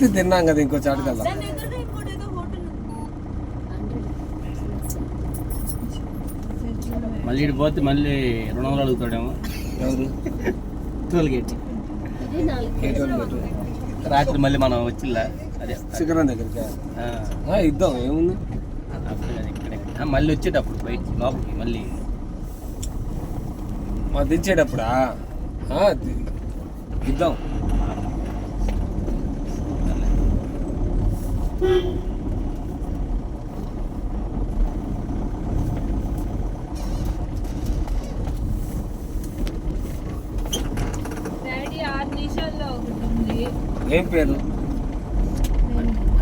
రాత్రి తిన్నాం కదా ఇంకో చాటు కదా మళ్ళీ ఇటు పోతే మళ్ళీ రెండు వందలు అడుగుతాడేమో. ఎవరు? Toll gate? రాత్రి మళ్ళీ మనం వచ్చిల్లా. అదే. శిఖరం దగ్గరికి ఇద్దాం ఏముంది? మళ్ళీ వచ్చేటప్పుడు బయట లోపలికి మళ్ళీ. మా దించేటప్పుడా ఇద్దాం డాడీ ఆరు నిమిషాల్లో ఒకటి ఉంది ఏం పేరు?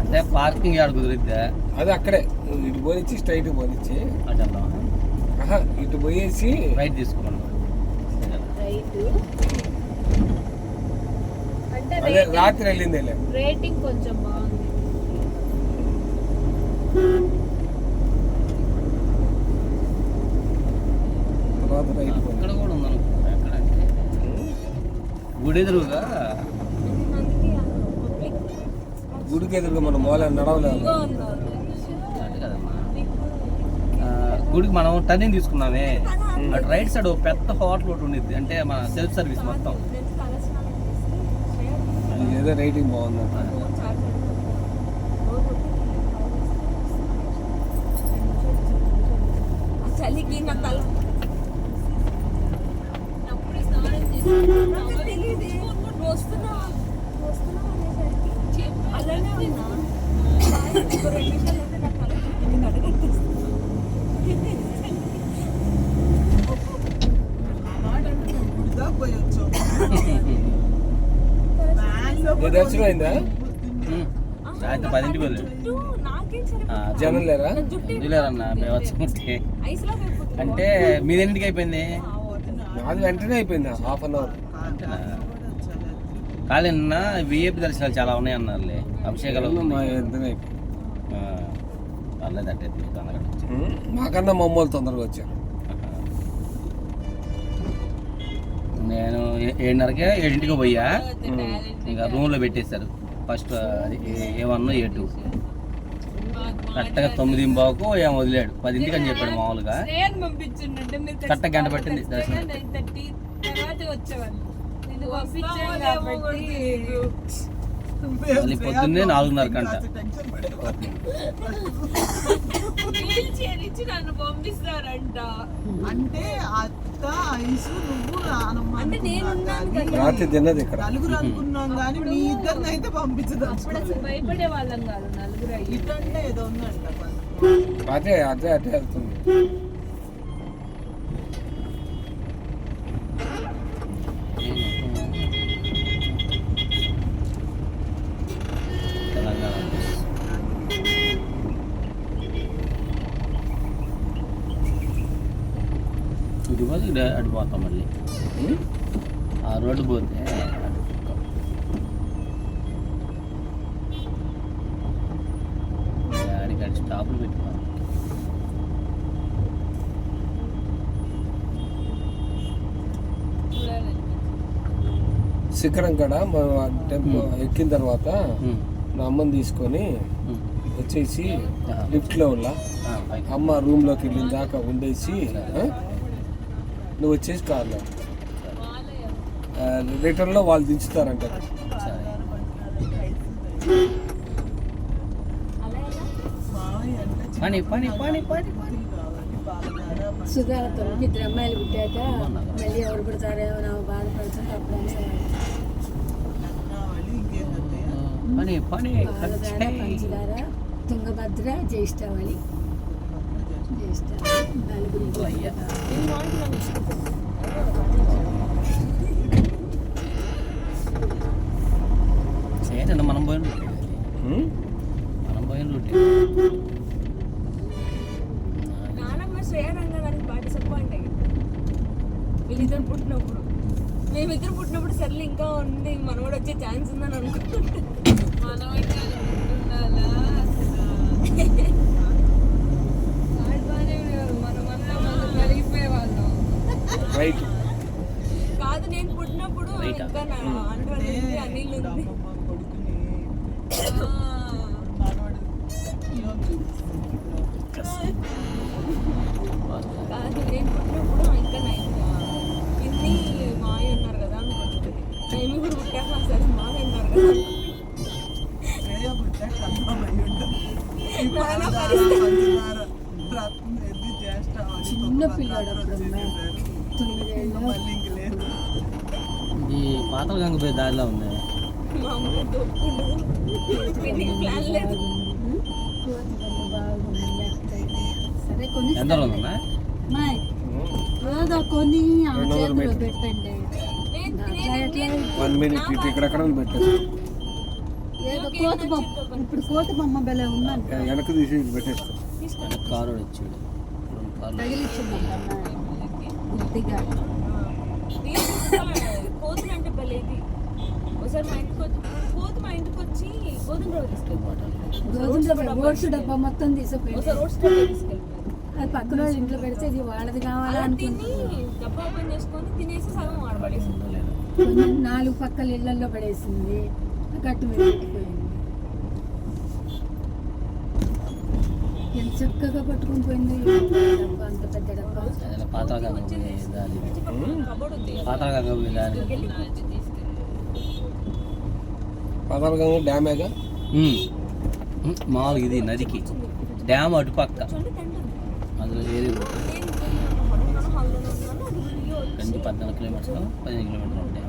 అంటే పార్కింగ్ ఆడ కుదిరిద్దా? అది అక్కడే. ఇటు పోనిచ్చి స్ట్రైట్ పోనిచ్చి. అటు వెళ్దాం ఆహా, ఇటు పోయేసి రైట్ తీసుకున్నాను రైట్. అంటే అదే రేటింగ్ రాత్రి వెళ్ళింది రేటింగ్ కొంచెం బాగుంది తర్వాత రైట్ పోనీ. అక్కడ కూడా ఉందనుకుంటా ఎక్కడ అంటే గుడి ఎదురుగా గుడికి ఎదురుగా మనం మూల నడవలేదు. గుడికి మనం టర్నింగ్ తీసుకున్నామే. అటు రైట్ సైడ్ ఒక పెద్ద హోటల్ ఒకటి ఉండిద్ది. అంటే మన సెల్ఫ్ సర్వీస్ మొత్తం. ఏదో రైటింగ్ బాగుందంట. చలికి నా తల వస్తున్నావా వస్తున్నావా అనేసరికి అలానే ఉన్నా ఇంకో రెండు నిమిషాలు అయితే నా తల కడగట్టేస్తుంది. నీ దర్శనం అయిందా ఉమ్. సాయంత్రం పదింటికి వెళ్ళాడు జనం లేరా? నా జుట్టు ఎందులేరన్నా మేము వచ్చి అంటే మీది ఎన్నింటికి అయిపోయింది? నాది వెంటనే అయిపోయింది హాఫ్ అన్ అవర్. నిన్న విఐపి దర్శనాలు చాలా ఉన్నాయి అన్నారులే. అభిషేకాలు మా వెంటనే అయిపోయింది ఆ, పర్లేదు అంటే తీరుతాను అక్కడ నుంచి. ఉమ్, మాకన్నా మా అమ్మోళ్ళు తొందరగా వచ్చారు. నేను ఏ- ఏడున్నరకే ఏడింటికి పోయా. ఇంకా రూమ్లో పెట్టేశారు. ఫస్ట్ అది ఏ- ఏ వన్ ఏ టూ. కరెక్ట్గా తొమ్మిది బాకు ఏం వదిలాడు. పదింటికి అని చెప్పాడు మామూలుగా. కరెక్ట్ గంట పట్టింది దర్శనం. నైన్ థర్టీ తర్వాత వచ్చేవాళ్ళు. మళ్ళీ పొద్దున్నే నాలుగున్నర పంపిస్తారంట అంటే అత్త ఐసు నువ్వు నానమ్మ అంటే నేను ఉన్నాను కదా. రాత్రి తిన్నది ఇక్కడ. నలుగురు అనుకున్నాం కానీ మీ ఇద్దరిని అయితే అసలు భయపడే వాళ్ళం కాదు నలుగురు ఇటంటే ఏదో ఉందంట. అదే అదే అటే వెళ్తుంది. ఇటు పోతే ఇటు అటు పోతాం మళ్ళీ ఆ రోడ్డు పోతే అటు స్టాపులు చూడాలి శిఖరం కాడ ఎక్కిన తర్వాత నా అమ్మని తీసుకొని. వచ్చేసి లిఫ్ట్లో పైకి. అమ్మ రూమ్లోకి వెళ్ళిన దాకా ఉండేసి నువ్వు వచ్చేసి కార్లో. రిటర్న్లో వాళ్ళు దించుతారంట. పని పని పని పని. సుధాతో ఇద్దరు అమ్మాయిలు పుట్టాక మళ్ళీ ఎవరు పుడతారేమో నా బాధపడుతుంది ఇంకేంటంటే పని పని. పంచదార తుంగభద్ర జ్యేష్ఠవళి చేయనండి మనం పోయిన మనం పోయిన రూటే. నానమ్మ శ్రేయరంగ గారికి బాగా డిసప్పాయింట్ అయ్యింది వీళ్ళిద్దరు పుట్టినప్పుడు. మేమిద్దరు పుట్టినప్పుడు సర్లే ఇంకా ఉంది మనవాడు వచ్చే ఛాన్స్ ఉందని అనుకుంటుంటే. మనవాడు రైట్ కాదు నేను పుట్టినప్పుడు. ఇంకా నా అండర్ ఉంది. అనిల్ కాదు నేను పుట్టినప్పుడు ఇంకా నైన్ పిన్ని మాయ ఉన్నారు కదా అనుకుంటుంది నేను కూడా పుట్టాక సరే మాయ ఉన్నారు కదా చిన్న పిల్లాడు రకాలు అప్పుడు అమ్మ. వచ్చేసేసారు. తొమ్మిదేళ్ళు మళ్ళీ ఇంక లేదు ఈ పాతల గంగ పోయే దారిలో ఉంది. ఎంత కొన్ని. పెట్టండి వన్ మినిట్ ఇటు ఇక్కడెక్కడ బొమ్మ ఇప్పుడు కోతి బొమ్మ బెల వెనక్కి తీసి ఇటు పెట్టేస్తాం వెనక కారు తగిలిచ్చిందంట బుద్ధిగా. ఒకసారి మా ఇంటికి వచ్చి కోతి మా ఇంటికి వచ్చి గోధుమ రవ్వ తీసుకెళ్ళిపోతాను గోధుమ ఓట్స్ డబ్బా మొత్తం అది పక్కన వాళ్ళ ఇంట్లో పెడితే ఇది వాళ్ళది కావాలా అలా తిని అనుకుంటున్నాను డబ్బా ఓపెన్ చేసుకొని తినేసి సగం నాలుగు పక్కల ఇళ్ళలో పడేసింది. మీద పెట్టిపోయింది ఎంత చక్కగా పట్టుకొని పోయింది అంత పెద్ద డబ్బా. అదే పాతల గంగ పోయే దారి కబోర్డ్ ఉంది పాతల గంగ పోయే దారి వెళ్ళి కూర్చొని తీసుకెళ్ళి పదాలుగా డ్యామేగా మామూలుగా ఇది నదికి. డ్యామ్ అటుపక్క చూడండి అందులో ఏది పద్నాలుగు కిలోమీటర్లు పదిహేను కిలోమీటర్లు ఉంటాయి.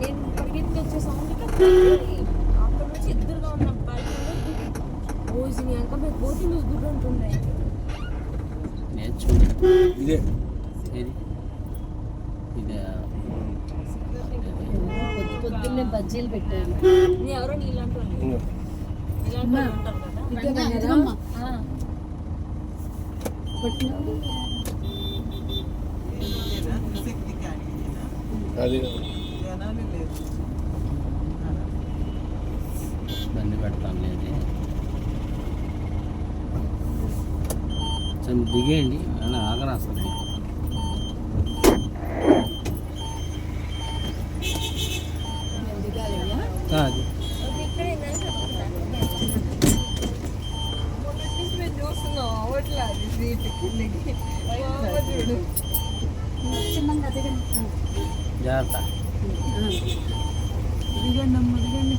నేను పరిగెత్తి వచ్చే సౌండ్కి అక్కడ నుంచి ఎదురుగా ఉన్న అబ్బాయి రోజుని అంక మేము పోతే నువ్వు గుర్రు ఉంటుండే నేర్చుకుంటే ఇదే ఏది ఇదే పొద్దు పొద్దున్నే బజ్జీలు పెట్టాను నీ ఎవరో నీలాంటి వాళ్ళు ఇంకో. నీలాంటి వాళ్ళు ఉంటారు కదా పట్టినాడు లేదా శక్తి క్యాంటీన్ అది. జనాలు లేదు. బండి పెడతాను లేదు దిగేయండి అని జాగ్రత్త. దిగండి అమ్మ దిగండి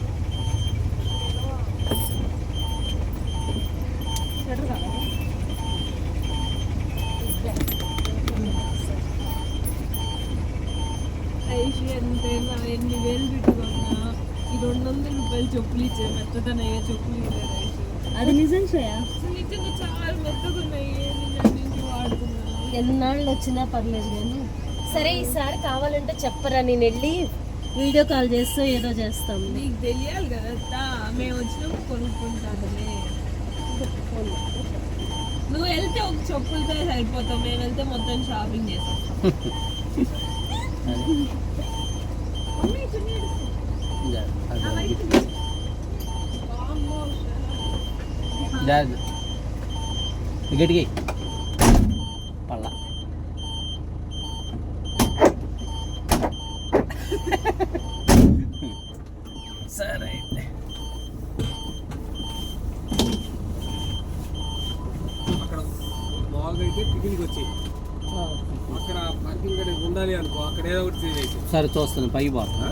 ఐషి ఎంతైనా ఎన్ని వేలు పెట్టుకున్నా ఈ రెండు వందల రూపాయలు చెప్పులు ఇచ్చే మెత్తదనయ్యే చెప్పులు ఇచ్చారు ఐషి అది నిజం అసలు నిజంగా చాలా మెత్తగా ఉన్నాయి నేను నుంచి వాడుతున్నా ఎన్నాళ్ళు వచ్చినా పర్లేదు నేను సరే ఈసారి కావాలంటే చెప్పరా నేను వెళ్ళి వీడియో కాల్ చేస్తూ ఏదో చేస్తాం. నీకు తెలియాలి కదా అత్త. మేము వచ్చినప్పుడు కొనుక్కుంటానులే నువ్వు వెళ్తే ఒక చెప్పులతో సరిపోతావు మేము వెళ్తే మొత్తం షాపింగ్ చేస్తాం జాగ్రత్త గట్టికి పళ్ళ సరే అయితే అక్కడ మామూలుగా అయితే పిక్నిక్ వచ్చి. అక్కడ పార్కింగ్ ఉండాలి అనుకో అక్కడ ఏదో ఒకటి చేసి సరే చూస్తాను. పైకి పోతున్నా